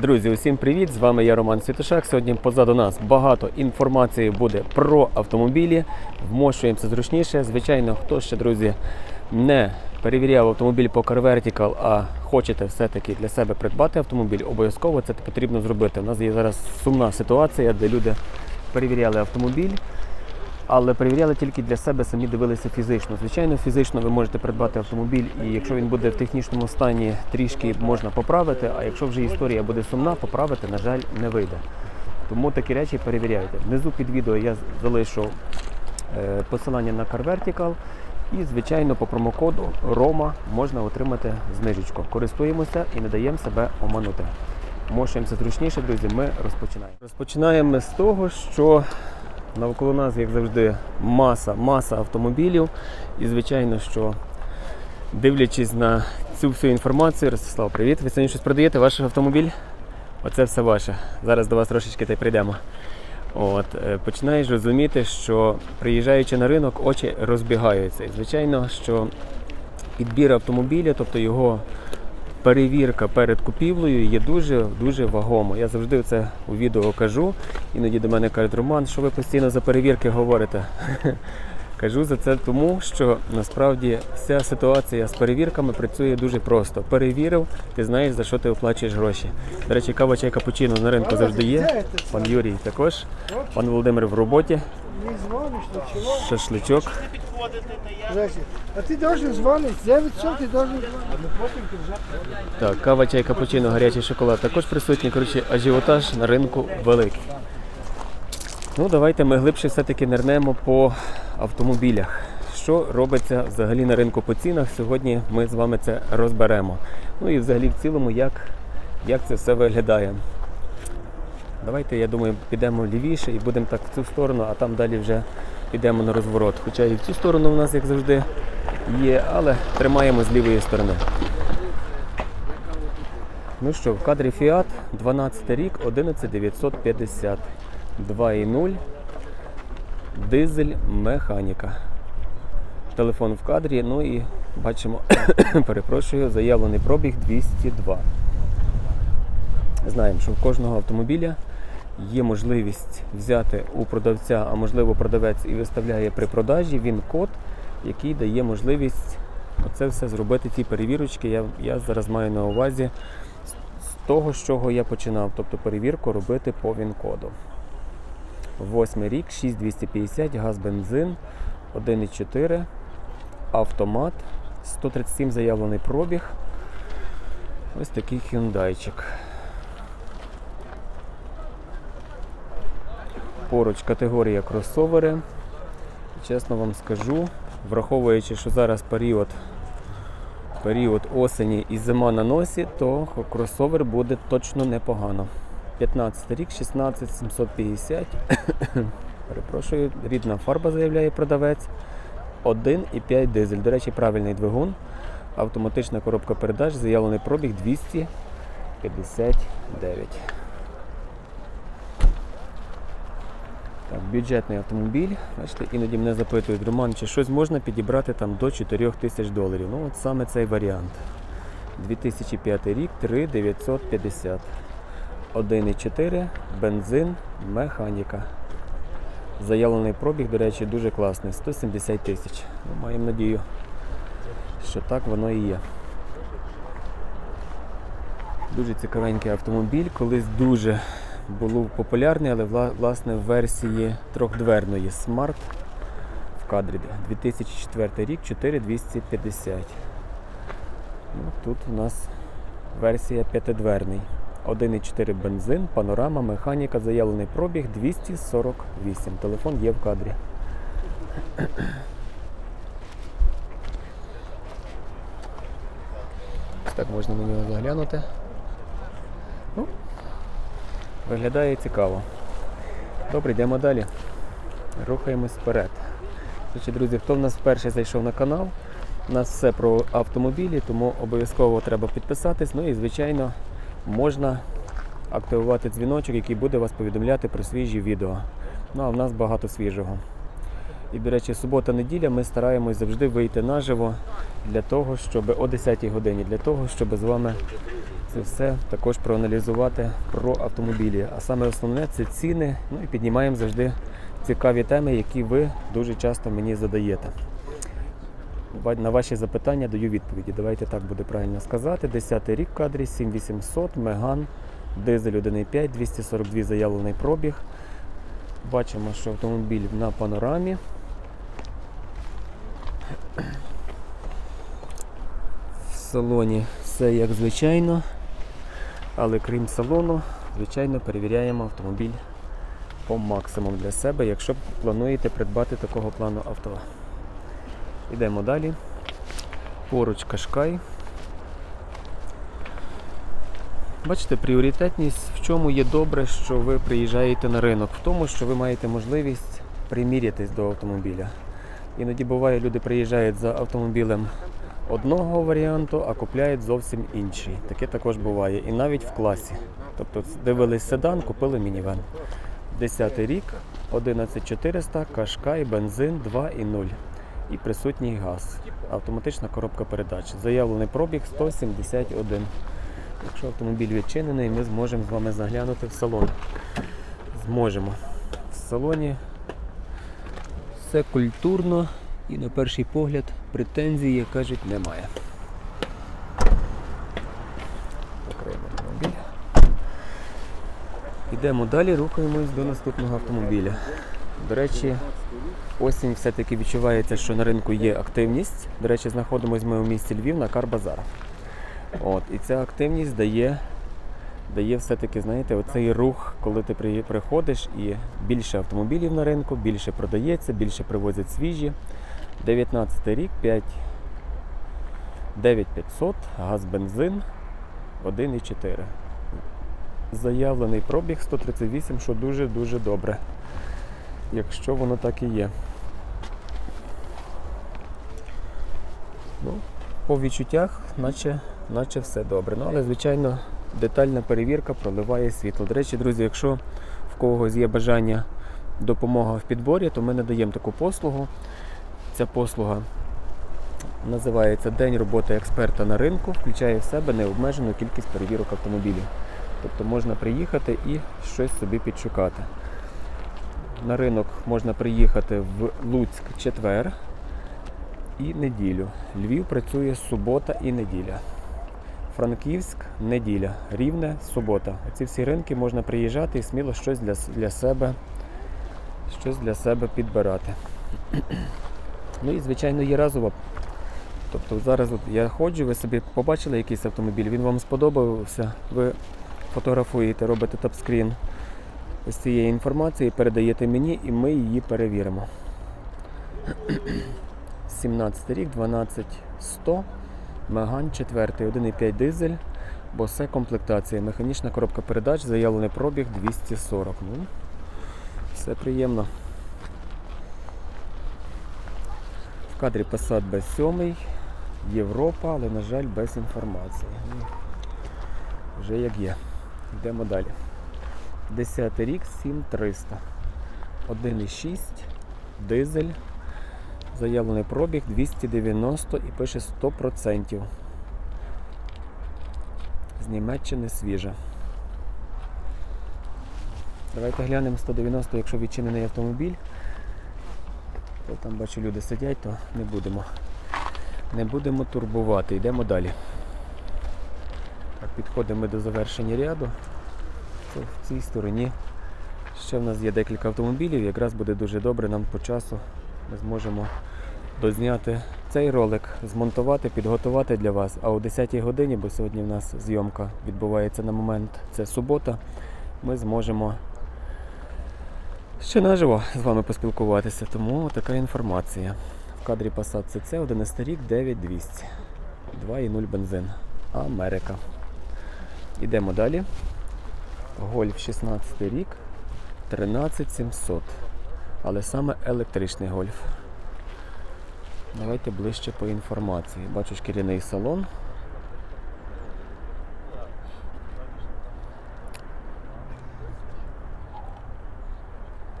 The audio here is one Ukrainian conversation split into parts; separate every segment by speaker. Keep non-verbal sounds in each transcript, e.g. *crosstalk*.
Speaker 1: Друзі, усім привіт! З вами я Роман Святошак. Сьогодні позаду нас багато інформації буде про автомобілі. Вмощуємося зручніше. Звичайно, хто ще, друзі, не перевіряв автомобіль по Car Vertical, а хочете все-таки для себе придбати автомобіль, обов'язково це потрібно зробити. У нас є зараз сумна ситуація, де люди перевіряли автомобіль. Але перевіряли тільки для себе, самі дивилися фізично. Звичайно, фізично ви можете придбати автомобіль, і якщо він буде в технічному стані, трішки можна поправити. А якщо вже історія буде сумна, поправити, на жаль, не вийде. Тому такі речі перевіряйте. Внизу під відео я залишу е, посилання на Car Vertical. І, звичайно, по промокоду ROMA можна отримати знижечку. Користуємося і не даємо себе оманути. Мошуємося зручніше, друзі. Ми розпочинаємо. Розпочинаємо з того, що навколо нас, як завжди, маса, маса автомобілів. І, звичайно, що дивлячись на цю всю інформацію, Ростислав, привіт. Ви сьогодні щось продаєте? Ваш автомобіль? Оце все ваше. Зараз до вас трошечки та й прийдемо. От, е, починаєш розуміти, що приїжджаючи на ринок, очі розбігаються. І звичайно, що підбір автомобіля, тобто його перевірка перед купівлею є дуже дуже вагомо. Я завжди це у відео кажу. Іноді до мене кажуть, Роман, що ви постійно за перевірки говорите. *laughs* Кажу за це тому, що насправді вся ситуація з перевірками працює дуже просто. Перевірив, ти знаєш за що ти оплачуєш гроші. До речі, кава чай капучино на ринку завжди є. Пан Юрій також. Пан Володимир в роботі.
Speaker 2: Ничего.
Speaker 1: Шашличок.
Speaker 2: А ты должен звонить. 9 часов ты должен
Speaker 1: Так, кава, чай, капучино, гарячий шоколад також присутні. Коротше, ажіотаж на ринку великий. Ну, давайте ми глибше все-таки нирнемо по автомобілях. Що робиться взагалі на ринку по цінах? Сьогодні ми з вами це розберемо. Ну і взагалі в цілому, як, як це все виглядає. Давайте, я думаю, підемо лівіше і будемо так в цю сторону, а там далі вже підемо на розворот. Хоча і в цю сторону в нас, як завжди, є, але тримаємо з лівої сторони. Ну що, в кадрі Fiat 12 рік 11950. 2.0. Дизель механіка. Телефон в кадрі, ну і бачимо, *coughs* перепрошую, заявлений пробіг 202. Знаємо, що в кожного автомобіля є можливість взяти у продавця, а можливо продавець і виставляє при продажі він код, який дає можливість оце все зробити, ті перевірочки. Я, я зараз маю на увазі з того, з чого я починав, тобто перевірку робити по ВІН-коду. Восьмий рік, 6250, газ, бензин, 1,4, автомат, 137 заявлений пробіг. Ось такий хюндайчик. Поруч категорія кросовери. Чесно вам скажу, враховуючи, що зараз період, період осені і зима на носі, то кросовер буде точно непогано. 15 рік, 16 750. *coughs* Перепрошую, рідна фарба заявляє продавець. 1,5 дизель. До речі, правильний двигун. Автоматична коробка передач, заявлений пробіг 259. Так, бюджетний автомобіль. Бачите, іноді мене запитують, Роман, чи щось можна підібрати там до 4 тисяч доларів. Ну, от саме цей варіант. 2005 рік, 3,950. 1,4, бензин, механіка. Заявлений пробіг, до речі, дуже класний 170 тисяч. Ну, маємо надію, що так воно і є. Дуже цікавенький автомобіль, колись дуже був популярний, але власне в версії трьохдверної Smart в кадрі 2004 рік 4250. Ну, тут у нас версія п'ятидверний. 1,4 бензин, панорама, механіка, заявлений пробіг 248. Телефон є в кадрі. Так можна на нього заглянути. Ну, виглядає цікаво. Добре, йдемо далі. Рухаємось вперед. Значить, друзі, хто в нас вперше зайшов на канал, у нас все про автомобілі, тому обов'язково треба підписатись. Ну і, звичайно, можна активувати дзвіночок, який буде вас повідомляти про свіжі відео. Ну а в нас багато свіжого. І, до речі, субота-неділя ми стараємось завжди вийти наживо для того, щоб о 10-й годині, для того, щоб з вами це все також проаналізувати про автомобілі. А саме основне це ціни. Ну і піднімаємо завжди цікаві теми, які ви дуже часто мені задаєте. На ваші запитання даю відповіді. Давайте так буде правильно сказати. 10 й рік кадрі, 7800, Меган, дизель 1,5, 242 заявлений пробіг. Бачимо, що автомобіль на панорамі. В салоні все як звичайно. Але крім салону, звичайно, перевіряємо автомобіль по максимуму для себе, якщо плануєте придбати такого плану авто. Йдемо далі. Поруч Кашкай. Бачите, пріоритетність в чому є добре, що ви приїжджаєте на ринок, в тому, що ви маєте можливість примірятись до автомобіля. Іноді буває, люди приїжджають за автомобілем одного варіанту, а купляють зовсім інший. Таке також буває. І навіть в класі. Тобто дивились седан, купили мінівен. 10 рік, 11400, Кашкай, бензин 2,0 і присутній газ. Автоматична коробка передач. Заявлений пробіг 171. Якщо автомобіль відчинений, ми зможемо з вами заглянути в салон. Зможемо. В салоні все культурно і на перший погляд претензій, як кажуть, немає. Йдемо далі, рухаємось до наступного автомобіля. До речі, осінь все-таки відчувається, що на ринку є активність. До речі, знаходимося ми у місті Львів на Карбазар. От, і ця активність дає, дає все-таки, знаєте, оцей рух, коли ти при- приходиш і більше автомобілів на ринку, більше продається, більше привозять свіжі. 19 рік, 5 9500, газ бензин 1,4. Заявлений пробіг 138, що дуже-дуже добре. Якщо воно так і є. Ну, по відчуттях, наче, наче все добре. Ну, але, звичайно, детальна перевірка проливає світло. До речі, друзі, якщо в когось є бажання допомога в підборі, то ми надаємо таку послугу. Ця послуга називається День роботи експерта на ринку, включає в себе необмежену кількість перевірок автомобілів. Тобто можна приїхати і щось собі підшукати. На ринок можна приїхати в Луцьк четвер і неділю. Львів працює субота і неділя. Франківськ неділя, Рівне субота. Ці всі ринки можна приїжджати і сміло щось для, для себе щось для себе підбирати. *clears throat* Ну і звичайно є разова. Тобто зараз от я ходжу, ви собі побачили якийсь автомобіль, він вам сподобався, ви фотографуєте, робите топскрін ось цієї інформації, передаєте мені і ми її перевіримо. *clears throat* 17 рік, 12100, Меган 4, 1,5 дизель, босе комплектація, механічна коробка передач, заявлений пробіг 240. Ну, все приємно. В кадрі Passat B7, Європа, але, на жаль, без інформації. Ну, Вже як є. Йдемо далі. 10 рік, 7300. 1,6, дизель. Заявлений пробіг 290 і пише 100%. З Німеччини свіже. Давайте глянемо 190, якщо відчинений автомобіль. То там бачу люди сидять, то не будемо. Не будемо турбувати. Йдемо далі. Так, підходимо до завершення ряду. Це в цій стороні ще в нас є декілька автомобілів. Якраз буде дуже добре нам по часу. Ми зможемо дозняти цей ролик, змонтувати, підготувати для вас. А о 10 годині, бо сьогодні в нас зйомка відбувається на момент, це субота, ми зможемо ще наживо з вами поспілкуватися. Тому така інформація. В кадрі Passat CC 11 рік 9200. 2,0 бензин. Америка. Йдемо далі. Гольф 16 рік 13700. Але саме електричний гольф. Давайте ближче по інформації. Бачу шкіряний салон.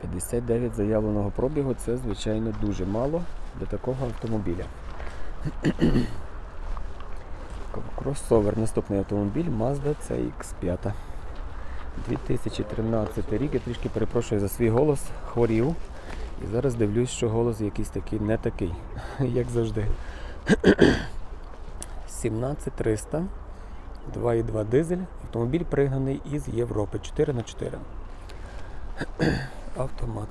Speaker 1: 59 заявленого пробігу це, звичайно, дуже мало для такого автомобіля. Кросовер, наступний автомобіль Mazda CX5. 2013 рік, я трішки перепрошую за свій голос, хворів. І зараз дивлюсь, що голос якийсь такий не такий, *laughs* як завжди. *clears throat* 17300, 2,2 дизель. Автомобіль пригнаний із Європи 4х4. *clears throat* Автомат.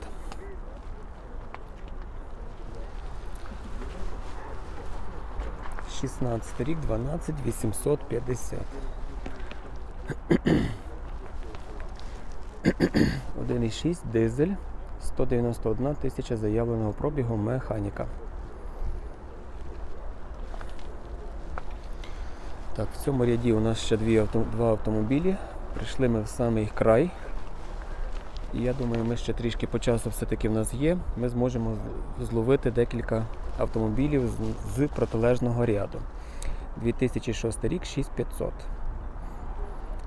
Speaker 1: Шістнадцятий рік, 12 850. *clears throat* 1,6 дизель, 191 тисяча заявленого пробігу механіка. Так, в цьому ряді у нас ще дві два автомобілі. Прийшли ми в самий край. І я думаю, ми ще трішки по часу все-таки в нас є. Ми зможемо зловити декілька автомобілів з, з протилежного ряду. 2006 рік 6500.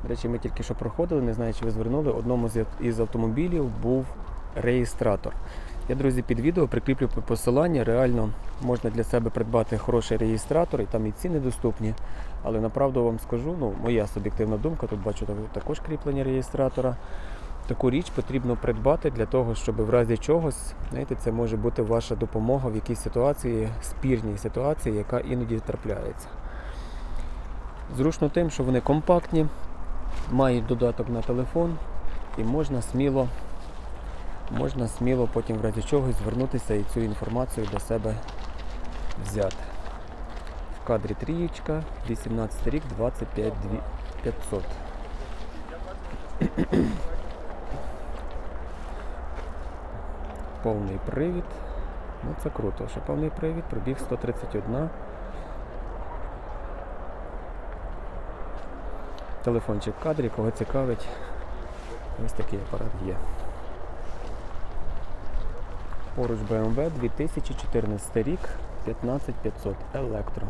Speaker 1: До речі, ми тільки що проходили, не знаю, чи ви звернули. Одному із автомобілів був реєстратор. Я, друзі, під відео прикріплю посилання. Реально можна для себе придбати хороший реєстратор, і там і ціни доступні. Але направду вам скажу, ну, моя суб'єктивна думка, тут бачу також кріплення реєстратора. Таку річ потрібно придбати для того, щоб в разі чогось, знаєте, це може бути ваша допомога в якійсь ситуації, спірній ситуації, яка іноді трапляється. Зручно тим, що вони компактні, мають додаток на телефон і можна сміло, можна сміло потім в разі чогось звернутися і цю інформацію до себе взяти. В кадрі трієчка, 18 рік, 25 500. Повний привід. Ну це круто, що повний привід, пробіг 131. Телефончик в кадрі, кого цікавить, ось такий апарат є. Поруч BMW 2014 рік, 15500 електро.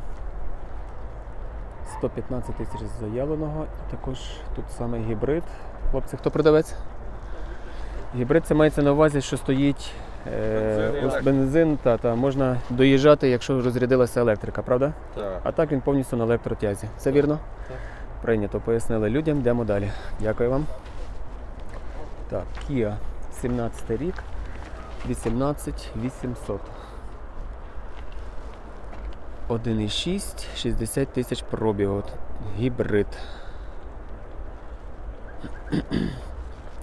Speaker 1: 115 тисяч заявленого, і також тут саме гібрид. Хлопці, хто продавець? Гібрид це мається на увазі, що стоїть е, бензин, та, та можна доїжджати, якщо розрядилася електрика, правда?
Speaker 3: Так.
Speaker 1: А так він повністю на електротязі. Це вірно?
Speaker 3: Так.
Speaker 1: Прийнято, пояснили людям, йдемо далі. Дякую вам. Так, Kia 17 рік, 18 800. 1,6, 60 тисяч пробігу. Гібрид. *clears throat*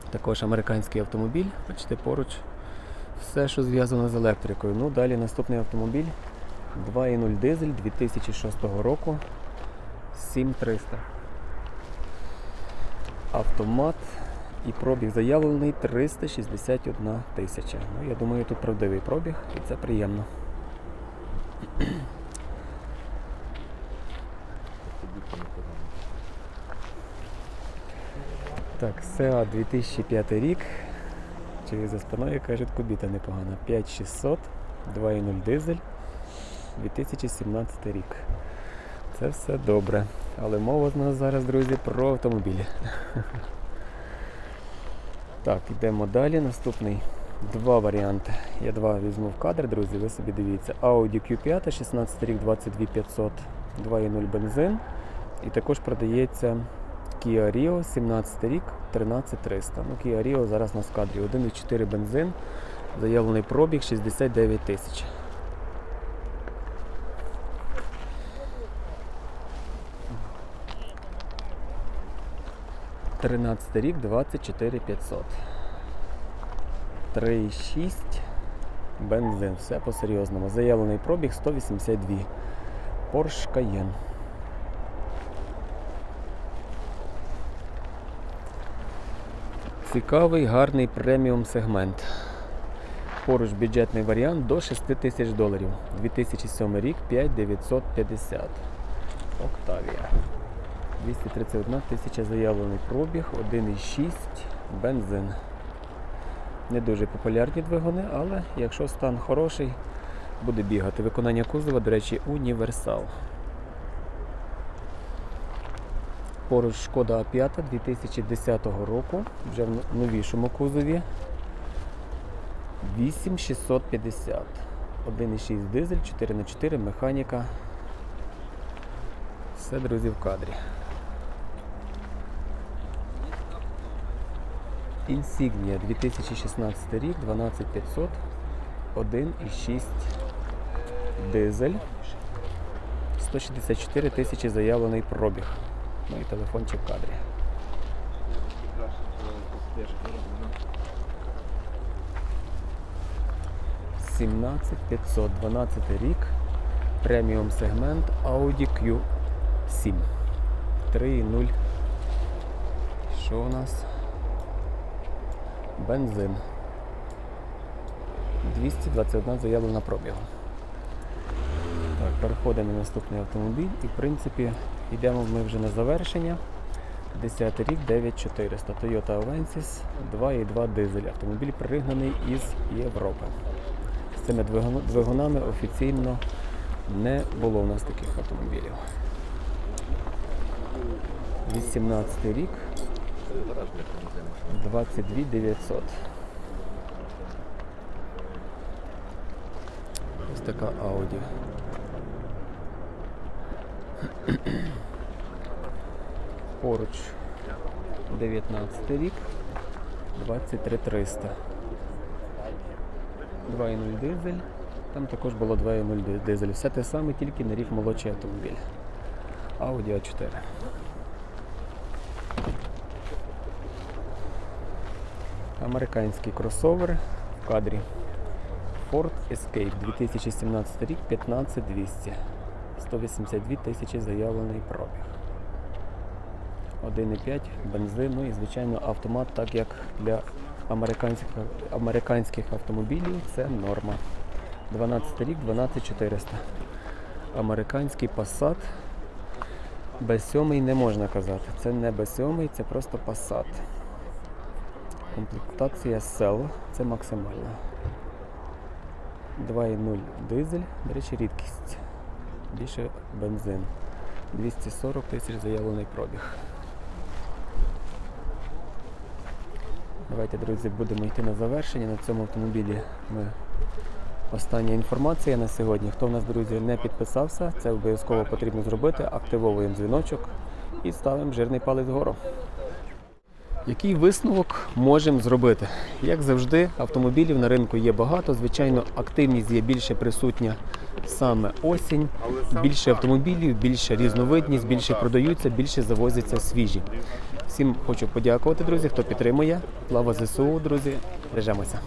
Speaker 1: Також американський автомобіль, бачите, поруч. Все, що зв'язано з електрикою. Ну, далі наступний автомобіль 2.0 дизель 2006 року 7300. Автомат і пробіг заявлений 361 тисяча. Ну, я думаю, тут правдивий пробіг і це приємно. Так, СЕА 2005 рік. Чи за спиною кажуть, кубіта непогана. 5600, 2.0 дизель, 2017 рік. Це все добре. Але мова в нас зараз, друзі, про автомобілі. *laughs* Так, йдемо далі. Наступний два варіанти. Я два візьму в кадр, друзі, ви собі дивіться. Audi Q5, 16 рік, 22500, 2.0 бензин. І також продається Kia Rio, 17 рік, 13300. Ну, Kia Rio зараз у нас в кадрі 1,4 бензин, заявлений пробіг 69 тисяч. Тринадцятий рік 24 500. 3,6 бензин. Все по-серйозному. Заявлений пробіг 182. Porsche Cayenne. Цікавий, гарний преміум сегмент. Поруч бюджетний варіант до 6 тисяч доларів. 2007 рік 5950. Октавія. 231 тисяча заявлений пробіг, 1,6 бензин. Не дуже популярні двигуни, але якщо стан хороший, буде бігати. Виконання кузова, до речі, універсал. Поруч шкода А5 2010 року, вже в новішому кузові. 8650. 1,6 дизель, 4х4, механіка. Все, друзі, в кадрі. Insignia 2016 рік, 12500, 1,6 дизель. 164 тисячі заявлений пробіг. Ну телефончик в кадрі. Сімнадцять 12 рік, преміум сегмент Audi Q7. 3.0. Що у нас? Бензин. 221 заявлена пробігу. Так, переходимо на наступний автомобіль і в принципі йдемо ми вже на завершення. 10 рік 9400 Toyota Avensis 2.2 дизель. Автомобіль пригнаний із Європи. З цими двигунами офіційно не було в нас таких автомобілів. 18 рік 22 900. Ось така Audi. Поруч 19 рік 23 300. 2.0 дизель. Там також було 2.0 ди- дизель. Все те саме, тільки на рік молодший автомобіль. Audi A4. Американський кросовер в кадрі. Ford Escape 2017 рік 15200. 182 тисячі заявлений пробіг. 1,5 бензин, ну і звичайно автомат, так як для американських, американських автомобілів це норма. 12 рік, 12400. Американський Passat. B7 не можна казати. Це не B7, це просто Passat. Комплектація Cell, це максимальна. 2.0 дизель, до речі, рідкість. Більше бензин. 240 тисяч заявлений пробіг. Давайте, друзі, будемо йти на завершення. На цьому автомобілі ми остання інформація на сьогодні. Хто в нас, друзі, не підписався, це обов'язково потрібно зробити. Активовуємо дзвіночок і ставимо жирний палець вгору. Який висновок можемо зробити? Як завжди, автомобілів на ринку є багато. Звичайно, активність є більше присутня саме осінь. Більше автомобілів, більше різновидність, більше продаються, більше завозяться свіжі. Всім хочу подякувати, друзі, хто підтримує. Слава ЗСУ, друзі. Бережемося.